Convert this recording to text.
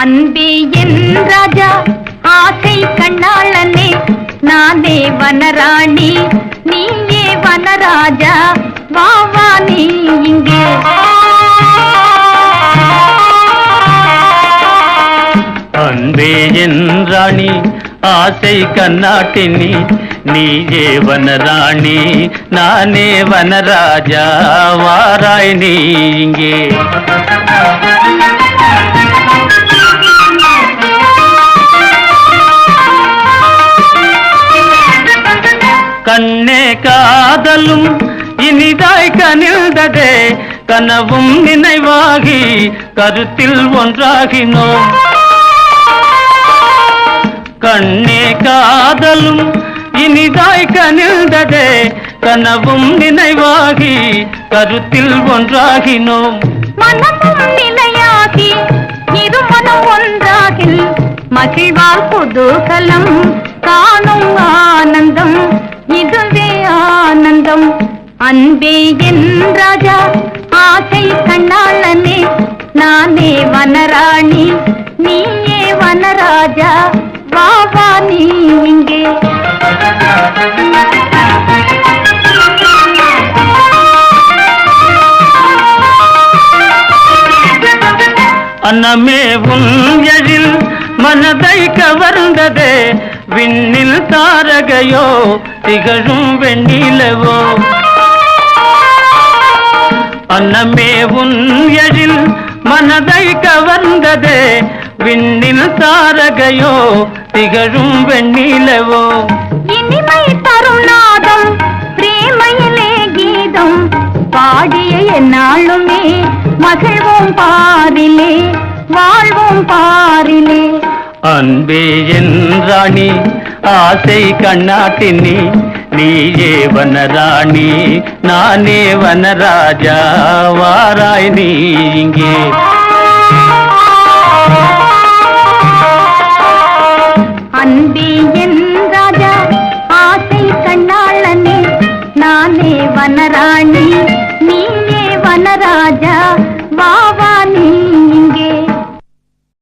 அன்பே என் ராஜா ஆசை கண்ணாளனே நானே வனராணி நீயே வனராஜா வாவா நீ இங்கே. அன்பே என் ராணி ஆசை கண்ணாட்டினி நீயே வனராணி நானே வனராஜா வாராய் நீ இங்கே. கண்ணே காதலும் இனிதாய் கனிழ்ந்ததே கனவும் நினைவாகி கருத்தில் ஒன்றாகினோம். கண்ணே காதலும் இனிதாய் கனிழ்ந்ததே கனவும் நினைவாகி கருத்தில் ஒன்றாகினோம். மனமும் நினை குதூகலம் காணும் ஆனந்தம் இதுவே ஆனந்தம். அன்பே என் ராஜா ஆசை கண்ணாளனே நானே வனராணி நீயே வனராஜா வா நீ இங்கே. அன்னமே உன் எழில் மனதை கவர்ந்ததே விண்ணில் தாரகையோ திகழும் வெண்ணிலவோ. அன்னமே உன் எழில் மனதை கவர்ந்ததே விண்ணில் தாரகையோ திகழும் வெண்ணிலவோ. இனிமை தரும் நாதம் பிரேமையிலே கீதம். பாடிய என்னாலுமே மகிழ்வோம் பாரிலே வாழ்வோம் பாரிலே. அன்பே என்றாணி ஆசை கண்ணாட்டினி நீயே வனராணி நானே வனராஜா வாராய் நீ இங்கே.